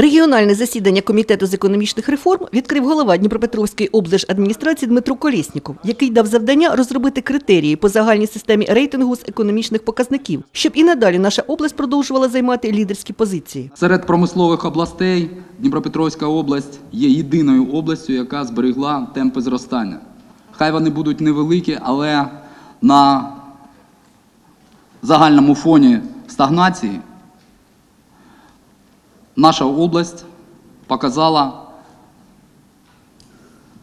Регіональне засідання комітету з економічних реформ відкрив голова Дніпропетровської облдержадміністрації Дмитро Колєсніков, який дав завдання розробити критерії по загальній системі рейтингу з економічних показників, щоб і надалі наша область продовжувала займати лідерські позиції. Серед промислових областей Дніпропетровська область є єдиною областю, яка зберегла темпи зростання. Хай вони будуть невеликі, але на загальному фоні стагнації наша область показала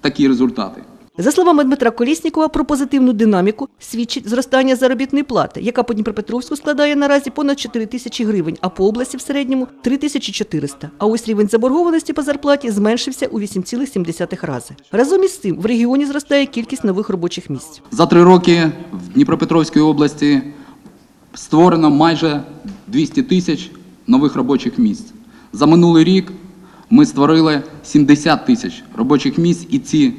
такі результати. За словами Дмитра Колєснікова, про позитивну динаміку свідчить зростання заробітної плати, яка по Дніпропетровську складає наразі понад 4 тисячі гривень, а по області в середньому 3 тисячі 400. А ось рівень заборгованості по зарплаті зменшився у 8,7 рази. Разом із цим в регіоні зростає кількість нових робочих місць. За три роки в Дніпропетровській області створено майже 200 тисяч нових робочих місць. За минулий рік ми створили 70 тисяч робочих місць, і ці,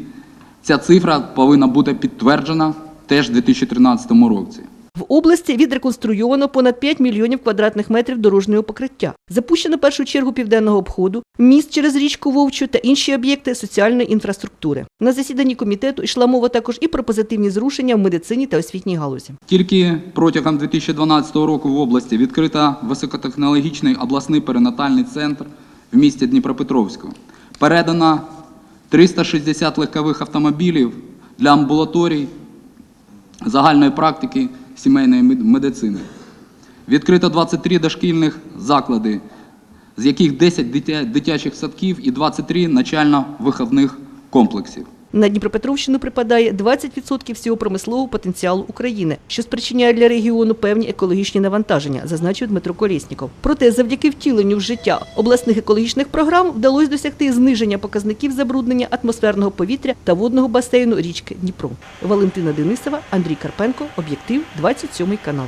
ця цифра повинна бути підтверджена теж у 2013 році. В області відреконструйовано понад 5 мільйонів квадратних метрів дорожнього покриття. Запущено першу чергу південного обходу, міст через річку Вовчу та інші об'єкти соціальної інфраструктури. На засіданні комітету йшла мова також і про позитивні зрушення в медицині та освітній галузі. Тільки протягом 2012 року в області відкрита високотехнологічний обласний перинатальний центр в місті Дніпропетровську. Передано 360 легкових автомобілів для амбулаторій загальної практики сімейної мед- медицини. Відкрито 23 дошкільних заклади, з яких 10 дитячих садків і 23 начально-виховних комплексів. На Дніпропетровщину припадає 20% всього промислового потенціалу України, що спричиняє для регіону певні екологічні навантаження, зазначив Дмитро Колєсніков. Проте, завдяки втіленню в життя обласних екологічних програм вдалося досягти зниження показників забруднення атмосферного повітря та водного басейну річки Дніпро. Валентина Денисова, Андрій Карпенко, об'єктив 27 канал.